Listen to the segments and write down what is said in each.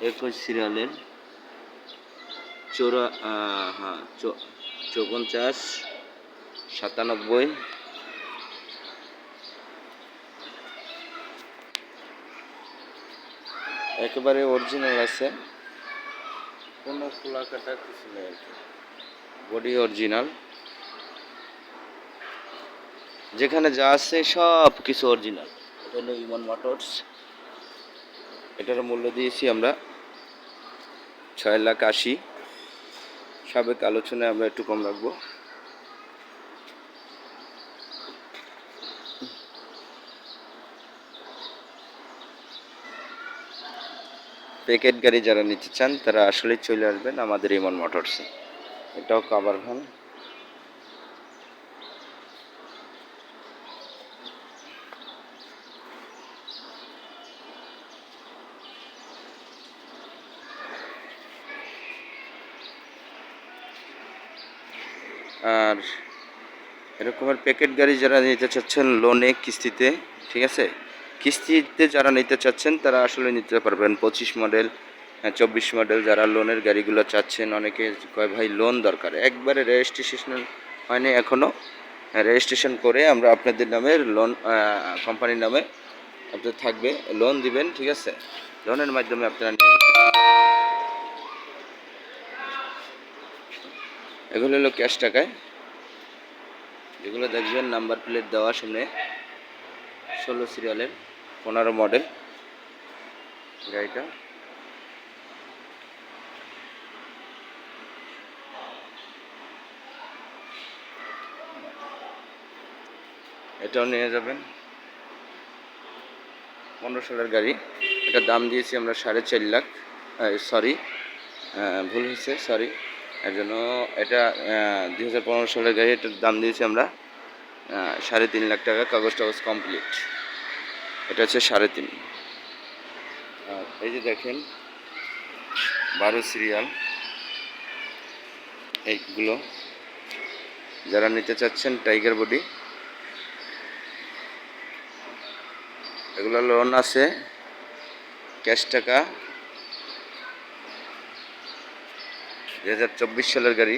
একুশ সিরিয়ালের চৌরা হ্যাঁ চৌপঞ্চাশ, সাতানব্বই। একেবারে অরিজিনাল আছে। কোনো খোলা কাটা কিছু নেই আর বডি অরিজিনাল যেখানে যা আছে সব কিছু অরিজিনাল ইমন মোটরস। এটার মূল্য দিয়েছি আমরা ছয় লাখ আশি। সাবেক আলোচনায় আমরা একটু কম রাখব। প্যাকেট গাড়ি যারা নিতে চান, তারা আসলে চলে আসবেন আমাদের ইমন মোটরসে। এটাও কাবার ভ্যান আর এরকমের প্যাকেট গাড়ি যারা নিতে চাচ্ছেন লোনে কিস্তিতে, ঠিক আছে? কিস্তিতে যারা নিতে চাচ্ছেন, তারা আসলে নিতে পারবেন। পঁচিশ মডেল চব্বিশ মডেল যারা লোনের গাড়িগুলো চাচ্ছেন, অনেকে কয়, ভাই লোন দরকার। একবারে রেজিস্ট্রেশন হয়নি এখনও রেজিস্ট্রেশন করে আমরা আপনাদের নামে লোন কোম্পানির নামে আপনার থাকবে লোন দিবেন, ঠিক আছে? লোনের মাধ্যমে আপনারা এগুলো হলো ক্যাশ টাকায়। যেগুলো দেখবেন নাম্বার প্লেট দেওয়া সামনে। ষোলো সিরিয়ালের পনেরো মডেল। গাড়িটা। এটাও নিয়ে যাবেন। পনেরো সালের গাড়ি। এটার দাম দিয়েছি আমরা সাড়ে চার লাখ সরি ভুল হয়েছে সরি এর জন্য এটা দুই হাজার পনেরো সালের গাড়ি, এটার দাম দিয়েছি আমরা সাড়ে তিন লাখ টাকা, কাগজ টাগজ কমপ্লিট এটা হচ্ছে সাড়ে তিন। এই যে দেখেন, বারো সিরিয়াল এইগুলো। যারা নিতে চাচ্ছেন টাইগার বডি এগুলো লোন আছে ক্যাশ টাকা দু হাজার চব্বিশ সালের গাড়ি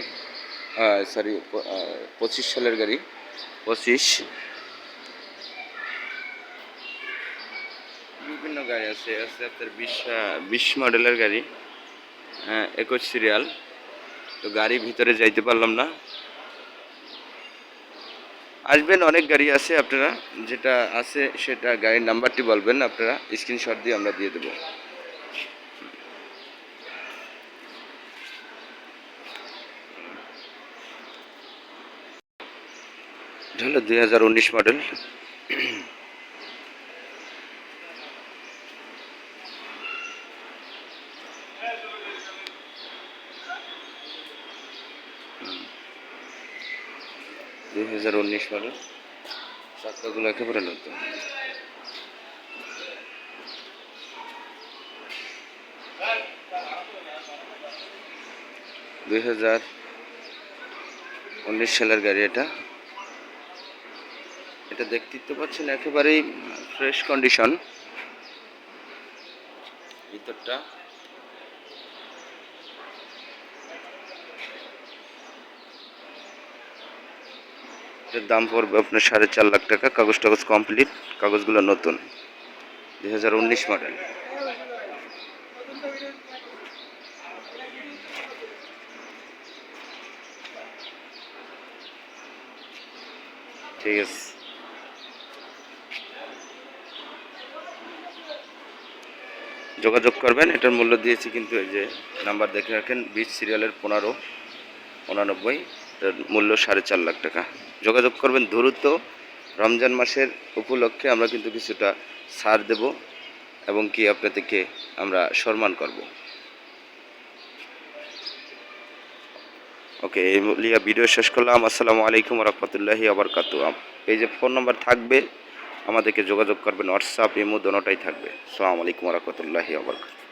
সরি পঁচিশ সালের গাড়ি। পঁচিশ। বিভিন্ন গাড়ি আছে আছে আপনার বিশ বিশ মডেলের গাড়ি হ্যাঁ একুশ সিরিয়াল। তো গাড়ি ভিতরে যাইতে পারলাম না। আসবেন অনেক গাড়ি আছে আপনারা যেটা আছে সেটা গাড়ির নাম্বারটি বলবেন আপনারা স্ক্রিনশট দিয়ে আমরা দিয়ে দেবো। এটা হলো দুই হাজার উনিশ মডেল দুই হাজার উনিশ মডেল চাকাগুলো একেবারে দুই হাজার উনিশ সালের গাড়ি এটা। এটা দেখতেই তো পাচ্ছেন একেবারেই ফ্রেশ কন্ডিশন ভিতরটা। এটার দাম পড়বে আপনার সাড়ে চার লাখ টাকা। কাগজ টাগজ কমপ্লিট কাগজগুলো নতুন। দুই হাজার উনিশ মডেল ঠিক আছে। যোগাযোগ করবেন। এটার মূল্য দিয়েছি কিন্তু এই যে নাম্বার দেখে রাখেন বিশ সিরিয়ালের পনেরো, উনানব্বই। এটার মূল্য সাড়ে চার লাখ টাকা। যোগাযোগ করবেন দ্রুত। রমজান মাসের উপলক্ষে আমরা কিন্তু কিছুটা ছাড় দেব এবং কি আপনাদেরকে আমরা সম্মান করব। ওকে, এই লিয়া ভিডিও শেষ করলাম। আসসালামু আলাইকুম রহমতুল্লাহি আবরকাত এই যে ফোন নাম্বার থাকবে আমাদেরকে যোগাযোগ করবেন হোয়াটসঅ্যাপ ইমো দোনোটাই থাকবে। আসসালামু আলাইকুম রহমতুল্লাহি আবরকাত